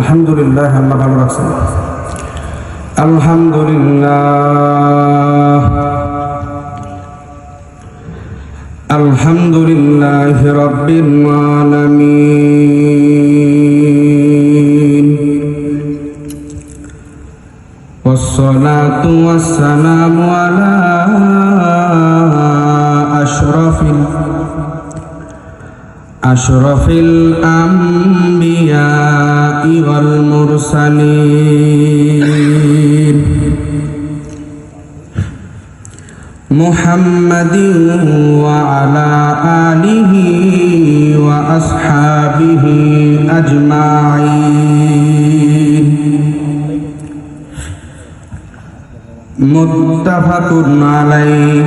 আলহামদুলিল্লাহ আল্লাহ ভালো রাখছেন আলহামদুলিল্লাহ الحمد لله رب العالمين والصلاة والسلام على أشرف الأنبياء والمرسلين محمد وعلى آله وأصحابه أجمعين متفق عليه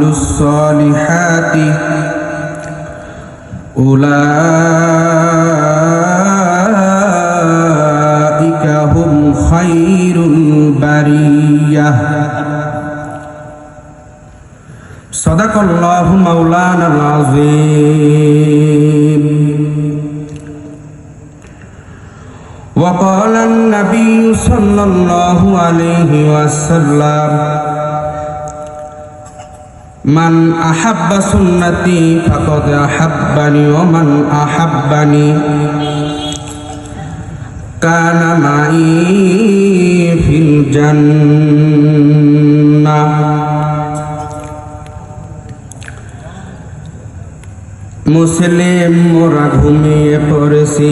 وعملوا الصالحات أولئك هم خير البرية صدق الله مولانا العظيم وقال النبي صلى الله عليه وسلم মান আহাব্বা সুন্নতি ফাকদ আহাব্বানি ও মান আহাব্বানি। কানা মাই ফিল জান্নাহ মুসলিম মোরা ঘুমিয়ে পড়েছি।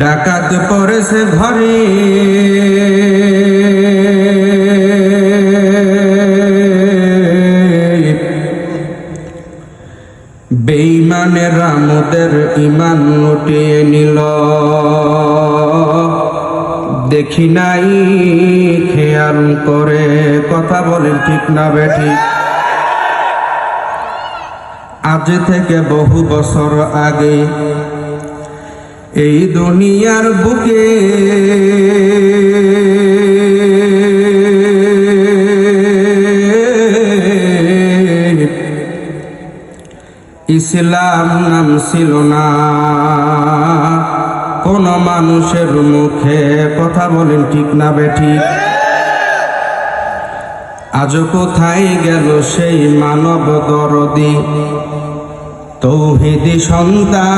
ডাকাত পড়েছে ঘরে। বেইমানেরা রামদের ইমান লুটিয়ে নিল। দেখি নাই খেয়াল করে কথা বলেন ঠিক না বেঠি। আজ থেকে বহু বছর আগে এই দুনিয়ার বুকে ইসলাম নাম ছিল না। কোন মানুষের মুখে কথা বলেন ঠিক না বেঠি। আজ কোথায় গেল সেই মানব দরদি? তৌহিদি সন্তান।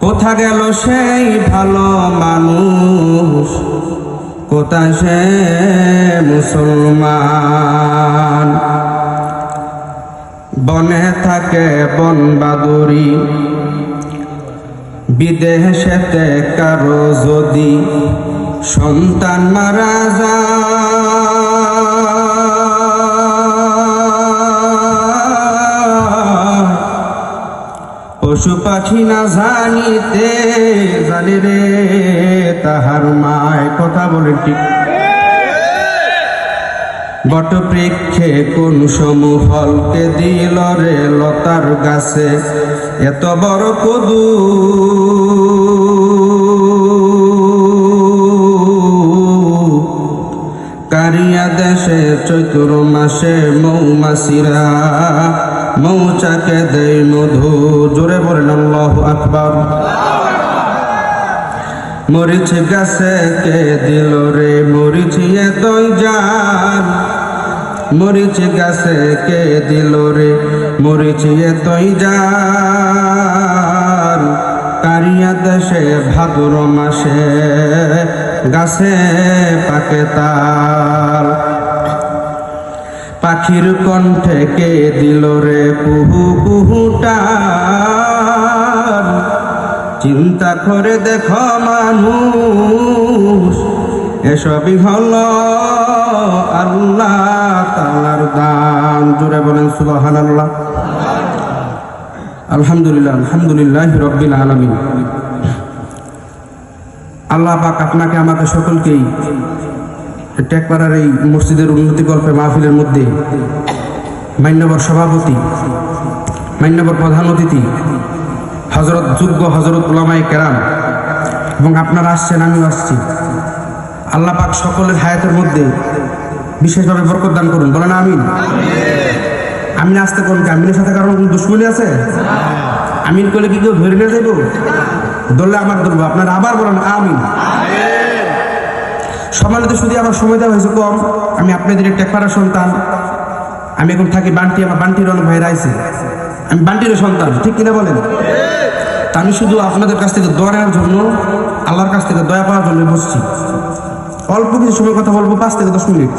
কোথা গেল সেই ভালো মানুষ? কোথায় সে মুসলমান। বনে থাকে বন বাদুরি বিদেশেতে কারও যদি সন্তান মারা যায় পশু পাখি না জানিতে জানি রে, তাহার মায় কথা বলে ঠিক। বটবৃক্ষে কোন সমূহ ফলকে দিল রে লতার গাছে, এত বড় কদু। কারিয়া দেশে চৈত্র মাসে মৌমাসিরা মৌচাকে দেয় মধু, জোরে বলেন আল্লাহু আকবার। মরিচ গাছে কে দিল রে মরিচ এতই যান মরিচ গাছে কে দিল রে মরিচ এতই যান কারিয়া দেশে ভাদর মাসে গাছে পাকে তাল। পাখির কণ্ঠে কে দিল রে কুহু কুহুটা চিন্তা করে দেখো মানুষ, এসবই হল আল্লাহ তালার দান। জোরে বলেন সুবাহান আল্লাহ আলহামদুলিল্লাহ আলহামদুলিল্লাহ রব্বিল আলমিন। আল্লাহ পাক আপনাকে, আমাকে সকলকেই টেকপাড়ার এই মসজিদের উন্নতি গল্পে মাহফিলের মধ্যে মান্যবর সভাপতি মান্যবর প্রধান অতিথি হজরত যোগ্য হজরত উলামাই কেরাম এবং আপনারা আসছেন আমিও আসছি। আল্লাহ পাক সকলের হায়াতের মধ্যে বিশেষভাবে বরকত দান করুন। বলেন আমিন। আমিন। আসতে কোন কি? আমিনের সাথে কারণ কোনো দুশ্মনী আছে? আমিন করলে কি কেউ ধরে নিয়ে যাইব? ধরলে আমার ধরবো। আপনারা আবার বলেন আমিন। সম্মানিত শুধু আমার সময় দেওয়া হয়েছে কম। আমি আপনাদের একটা পাড়ার সন্তান। আমি এখন থাকি বান্টি, আমার বান্টির অনেক ভাইরা আছে। আমি বান্টিরও সন্তান, ঠিক কিনা বলেন? তা আমি শুধু আপনাদের কাছ থেকে দয়া নেওয়ার জন্য, আল্লাহর কাছ থেকে দয়া পাওয়ার জন্য বসছি। অল্প কিছু সময় কথা বলব, পাঁচ থেকে দশ মিনিট।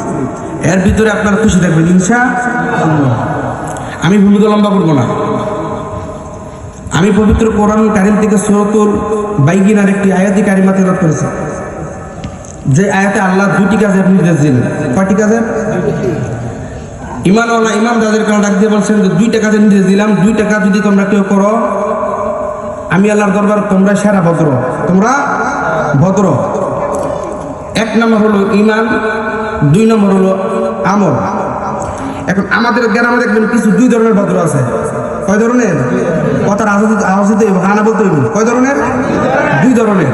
এর ভিতরে আপনারা খুশি থাকবেন ইনশা আমি ভূমিকা লম্বা করব না। আমি পবিত্র কোরআন কারিম থেকে সুরতুল বাইগিনার একটি আয়াতি কারিমা তেলাওয়াত করেছি যে আয়াতে আল্লাহ দুটি কাজের নির্দেশ দিলেন কয়টি কাজের ইমানওয়ালা ইমাম তাদের কারণ ডাক দিয়ে বলছেন যে দুইটা কাজের নির্দেশ দিলাম দুইটা কাজ যদি তোমরা কেউ করো আমি আল্লাহর দরবার তোমরা সেরা ভদ্র। তোমরা ভদ্র। এক নম্বর হলো ইমান দুই নম্বর হলো আমল। এখন আমাদের গ্রামে দেখবেন কিছু দুই ধরনের ভদ্র আছে। কয় ধরনের? কথার আওয়াজ দিতে হইব, বলতে কয় ধরনের? দুই ধরনের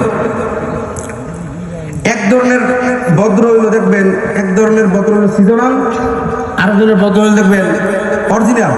এক ধরনের ভদ্র হইল দেখবেন এক ধরনের বোতল সিজনাল আর ধরনের বোতল দেখবেন অরিজিনাল